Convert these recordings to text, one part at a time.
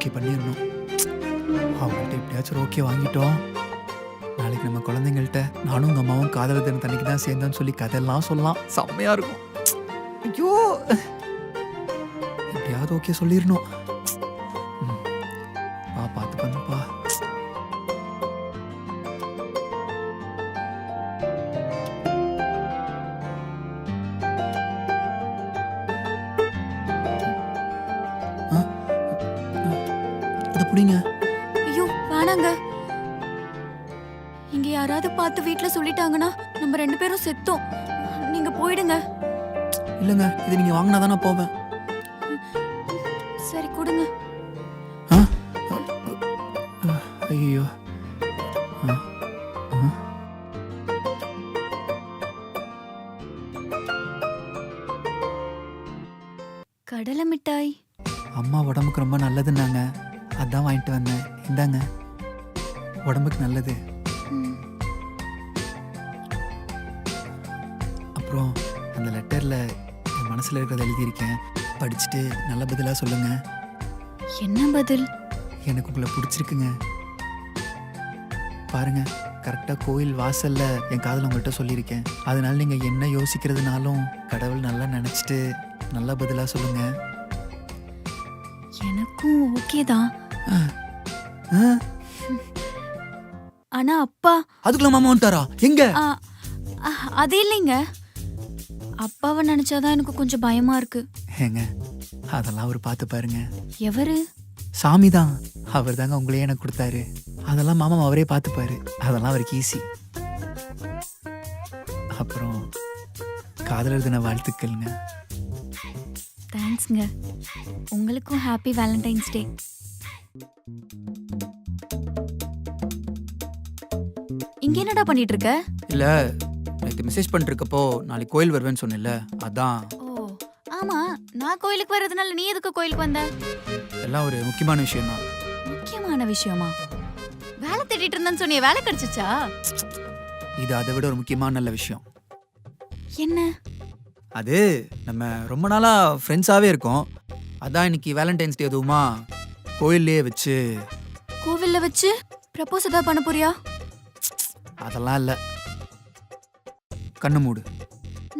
Okay பண்ணிடணும். அவங்கள்ட்ட எப்படியாச்சும் ஓகே வாங்கிட்டோம். நாளைக்கு நம்ம குழந்தைங்கள்ட்ட நானும் உங்கள் அம்மாவும் காதல் தினம் தண்ணிக்கு தான் சேர்ந்தேன்னு சொல்லி கதையெல்லாம் சொல்லலாம். செம்மையாக இருக்கும். ஐயோ! எப்படியாவது ஓகே சொல்லிடணும். பிடிங்க ஐயோ வேணாங்க. இங்க யாராவது பார்த்து வீட்ல சொல்லிட்டாங்கன்னா நம்ம ரெண்டு பேரும் செத்தோம். நீங்க போயிடுங்க. இல்லைங்க இது நீங்க வாங்கினா தானே போவேன். சரி கொடுங்க? ஐயோ? கடலை மிட்டாய். அம்மா உடம்புக்கு ரொம்ப நல்லதுன்னாங்க. அதான் வாங்கிட்டு வந்தேன். இந்தாங்க. உடம்புக்கு நல்லது. அப்புறம் அந்த லெட்டர்ல என் மனசுல இருக்கிறத எழுதியிருக்கேன். படிச்சுட்டு நல்ல பதிலா சொல்லுங்க. என்ன பதில்? எனக்கு உங்களை பிடிச்சிருக்குங்க. பாருங்க கரெக்டா கோயில் வாசல்ல என் காதல உங்கள்கிட்ட சொல்லியிருக்கேன். அதனால நீங்க என்ன யோசிக்கிறதுனாலும் கடவுள் நல்லா நினைச்சிட்டு நல்ல பதிலா சொல்லுங்க. எனக்கும் ஓகே தான்? ஆனா அப்பா அதுக்குள்ள மாமா வந்துட்டாரா? எங்க? அது இல்லைங்க. அப்பாவை நினைச்சாதான் எனக்கு கொஞ்சம் பயமா இருக்கு. ஏங்க அதெல்லாம் அவர் பார்த்து பாருங்க. எவரு? சாமி தான் அவர் தாங்க உங்களையே எனக்கு கொடுத்தாரு. அதெல்லாம் மாமா அவரே பார்த்துப்பாரு அதெல்லாம் அவருக்கு ஈஸி அப்புறம் காதலர் தின வாழ்த்துக்கள்ங்க. தேங்க்ஸ்ங்க உங்களுக்கும் ஹாப்பி வேலண்டைன்ஸ் டே இங்க என்னடா பண்ணிட்டு இருக்க இல்ல நேற்று மெசேஜ் பண்ணிட்டு இருக்கப்போ நாளைக்கு கோயில் வருவேன்னு சொன்னேன்ல அதான். ஓ ஆமா நான் கோயிலுக்கு வர்றதுனால நீ எதுக்கு கோயிலுக்கு வந்த? எல்லாம் ஒரு முக்கியமான விஷயம் தான் முக்கியமான விஷயமா? வேலை தேடிட்டு இருந்தேன்னு சொன்னியே வேலை கிடைச்சிச்சா? இது அதை விட ஒரு முக்கியமான நல்ல விஷயம். என்ன? அது நம்ம ரொம்ப நாளா ஃப்ரெண்ட்ஸாவே இருக்கோம். அதான் இன்னைக்கு வேலண்டைன்ஸ் டே எதுவுமா கோயில்லையே வச்சு. கோவில்ல வச்சு ப்ரப்போஸ் ஏதாவது பண்ண போறியா? அதெல்லாம் இல்லை. கண்ணு மூடு.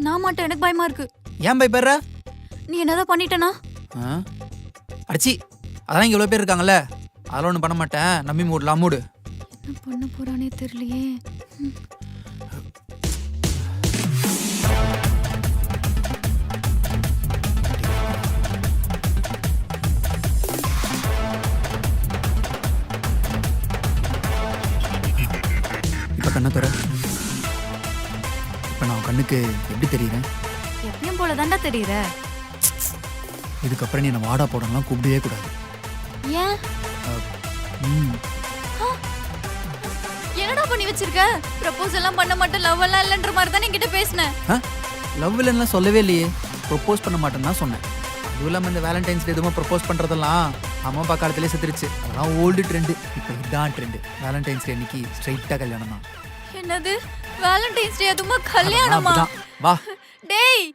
நான் மாட்டேன் எனக்கு பயமா இருக்கு. ஏன் பயப்படுற? நீ என்னதான் பண்ணிட்டனா? அடிச்சி அதான் இங்கே இவ்வளோ பேர் இருக்காங்கல்ல அதெல்லாம் ஒன்றும் பண்ண மாட்டேன். நம்பி மூடலாம் மூடு. என்ன பண்ண போறானே தெரியலையே. ம். இப்போ கண்ணை தர இப்போ நான் கண்ணுக்கு எப்படி தெரியுறேன் எப்பயும் போல தாண்டா தெரியுற. இதுக்கப்புறம் நீ என்னை வாடா போடலாம் கூப்பிடவே கூடாது. ஏன்? ம். என்னடா பண்ணி வச்சிருக்க? ப்ரப்போஸ் எல்லாம் பண்ண மாட்டேன் லவ் எல்லாம் இல்லைன்ற மாதிரி தான் என்கிட்ட பேசினேன் ஆ லவ் இல்லைன்னா சொல்லவே இல்லையே. ப்ரொப்போஸ் பண்ண மாட்டேன்னு தான் சொன்னேன். அதுவும் இல்லாமல் இந்த வேலண்டைன்ஸ் டே எதுவும் ப்ரொப்போஸ் பண்ணுறதெல்லாம் அம்மா அப்பா காலத்திலே செத்துருச்சு. அதெல்லாம் ஓல்டு ட்ரெண்டு இப்போ இதான் ட்ரெண்டு வேலண்டைன்ஸ் டே அன்னைக்கு ஸ்ட்ரைட்டாக கல்யாணம் தான் என்னது? வேலண்டைன்ஸ் டே அதுமா கல்யாணமா. வா. டேய்